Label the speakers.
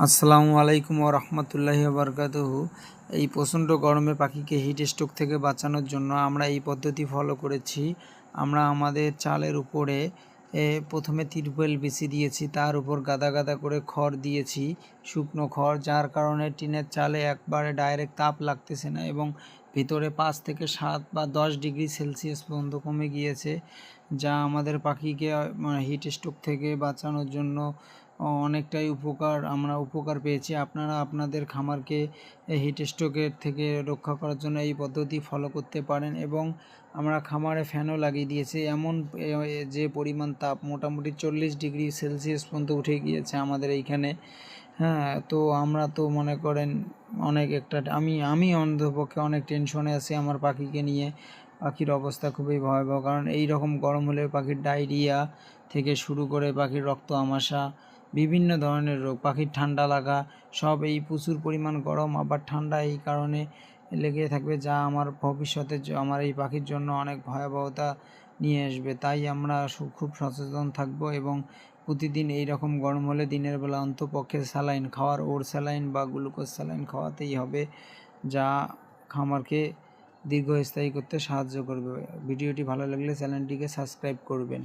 Speaker 1: আসসালামু আলাইকুম ও রহমতুল্লাহি বারকাতুহু। এই প্রচণ্ড গরমে পাখিকে হিট স্ট্রোক থেকে বাঁচানোর জন্য আমরা এই পদ্ধতি ফলো করেছি। আমরা আমাদের চালের উপরে প্রথমে তিরপেল বিছি দিয়েছি, তার উপর গাদা গাদা করে খড় দিয়েছি, শুকনো খড়, যার কারণে টিনের চালে একবারে ডাইরেক্ট তাপ লাগতেছে না এবং ভিতরে পাঁচ থেকে সাত বা দশ ডিগ্রি সেলসিয়াস পর্যন্ত কমে গিয়েছে, যা আমাদের পাখিকে হিট স্ট্রোক থেকে বাঁচানোর জন্য অনেকটাই উপকার, আমরা উপকার পেয়েছি। আপনারা আপনাদের খামারকে হিট স্ট্রোকের থেকে রক্ষা করার জন্য এই পদ্ধতি ফলো করতে পারেন এবং আমরা খামারে ফ্যানও লাগিয়ে দিয়েছি। এমন যে পরিমাণ তাপ মোটামুটি চল্লিশ ডিগ্রি সেলসিয়াস পর্যন্ত উঠে গিয়েছে আমাদের এইখানে। হ্যাঁ তো আমরা তো মনে করেন অনেক একটা, আমি আমি অন্তপক্ষে অনেক টেনশনে আছি আমার পাখিকে নিয়ে। পাখির অবস্থা খুবই ভয়াবহ, কারণ এই রকম গরম হলে পাখির ডায়রিয়া থেকে শুরু করে পাখির রক্ত আমাশা, বিভিন্ন ধরনের রোগ, পাখির ঠান্ডা লাগা, সব এই প্রচুর পরিমাণ গরম, আবার ঠান্ডা এই কারণে লেগে থাকবে, যা আমার ভবিষ্যতে আমার এই পাখির জন্য অনেক ভয়াবহতা নিয়ে আসবে। তাই আমরা খুব সচেতন থাকব এবং প্রতিদিন এই রকম গরম হলে দিনের বেলা অন্তপক্ষে স্যালাইন খাওয়ার ওর স্যালাইন বা গ্লুকোজ স্যালাইন খাওয়াতেই হবে, যা খামারকে দীর্ঘস্থায়ী করতে সাহায্য করবে। ভিডিওটি ভালো লাগলে চ্যানেলটিকে সাবস্ক্রাইব করবেন।